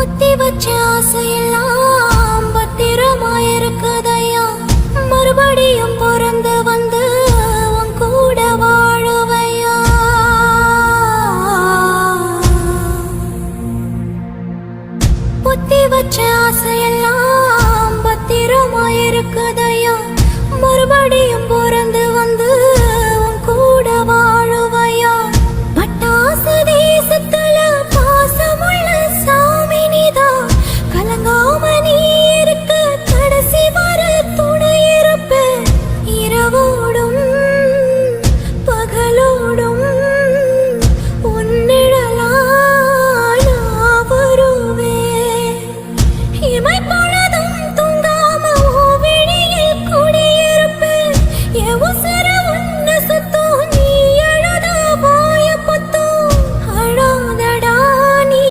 புத்தி வச்ச ஆசையெல்லாம் பத்திரமாயிருக்குதையா? மறுபடியும் பிறந்து வந்து உன் கூட வாழுவையா? புத்தி வச்ச ஆசையெல்லாம் பத்திரமாயிருக்குதையா? மறுபடியும் eu vou it.